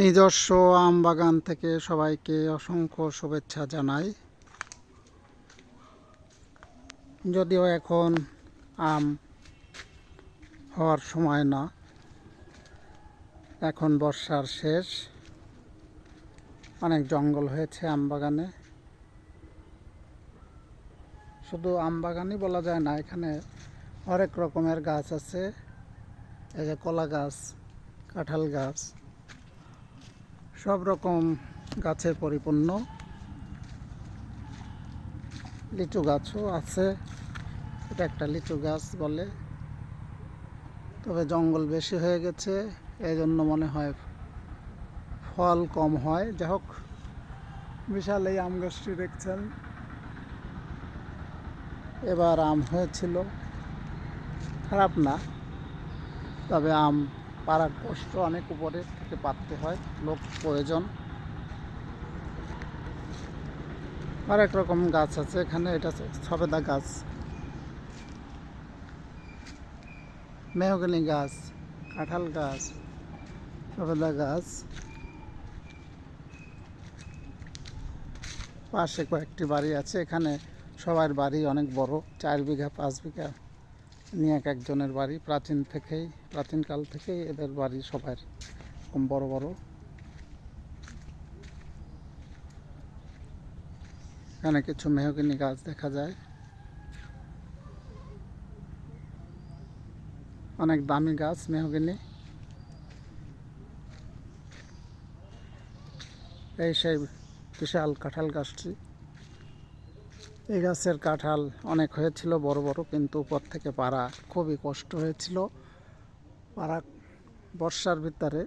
নিজস্ব আম বাগান থেকে সবাইকে অসংখ্য শুভেচ্ছা জানাই। যদিও এখন আম হওয়ার সময় না, এখন বর্ষার শেষ। অনেক জঙ্গল হয়েছে আম বাগানে শুধু আম বাগানই বলা যায় না, এখানে হরেক রকমের গাছ আছে। এই যে কলা গাছ, কাঁঠাল গাছ সব রকম গাছে পরিপূর্ণ। লিচু গাছও আছে। এটা একটা লিচু গাছ বলে। তবে জঙ্গল বেশি হয়ে গেছে এই জন্য মনে হয় ফল কম হয়। যাই হোক, বিশাল এই আম গাছটি দেখছেন। এবার আম হয়েছিল। খারাপ না, তবে আম পাড়ার কষ্ট অনেক উপরে থেকে পারতে হয়, লোক প্রয়োজন। আরেক রকম গাছ আছে, এখানে এটা সবেদা গাছ। মেহগনি গাছ, কাঁঠাল গাছ সবেদা গাছ। পাশে কয়েকটি বাড়ি আছে, এখানে সবার বাড়ি অনেক বড়, চার বিঘা, পাঁচ বিঘা। নিয়ে এক একজনের বাড়ি, প্রাচীন থেকেই প্রাচীনকাল থেকেই এদের বাড়ি সবার এরকম বড় বড়। এখানে কিছু মেহগিনি গাছ দেখা যায়। অনেক দামি গাছ মেহগিনি। এই সেই বিশাল কাঁঠাল গাছটি। এই গাছের কাঁঠাল অনেক হয়েছিল, বড় বড়, কিন্তু উপর থেকে পারা খুবই কষ্ট হয়েছিল। পারা বর্ষার ভিতরে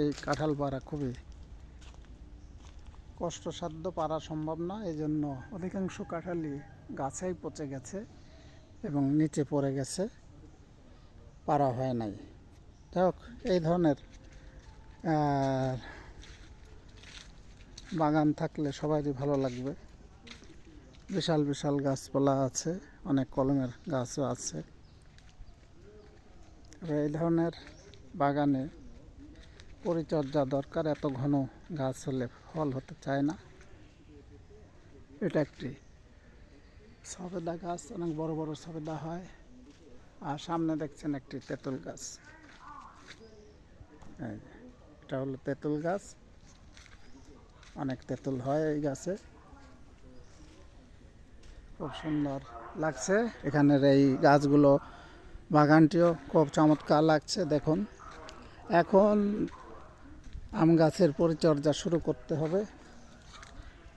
এই কাঁঠাল পাড়া খুবই কষ্টসাধ্য পারা সম্ভব না। এই জন্য অধিকাংশ কাঁঠালই গাছেই পচে গেছে এবং নিচে পড়ে গেছে পারা হয় নাই। যাই হোক, এই ধরনের বাগান থাকলে সবারই ভালো লাগবে। বিশাল বিশাল গাছপালা আছে, অনেক কলমের গাছও আছে। এই ধরনের বাগানে পরিচর্যা দরকার, এত ঘন গাছ হলে ফল হতে চায় না। এটা একটি সবেদা গাছ, অনেক বড় বড় সবেদা হয়। আর সামনে দেখছেন একটি তেঁতুল গাছ। এটা হলো তেঁতুল গাছ। অনেক তেঁতুল হয় এই গাছে। খুব সুন্দর লাগছে। এখানের এই গাছগুলো বাগানটিও খুব চমৎকার লাগছে, দেখুন। এখন আম গাছের পরিচর্যা শুরু করতে হবে।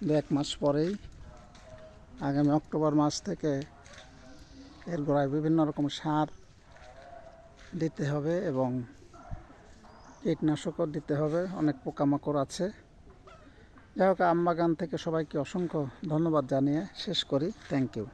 দু এক মাস পরেই আগামী অক্টোবর মাস থেকে এর গোড়ায় বিভিন্ন রকম সার দিতে হবে এবং কীটনাশকও দিতে হবে। অনেক পোকামাকড় আছে। যাই হোক আম বাগান থেকে সবাইকে অসংখ্য ধন্যবাদ জানিয়ে শেষ করি। Thank you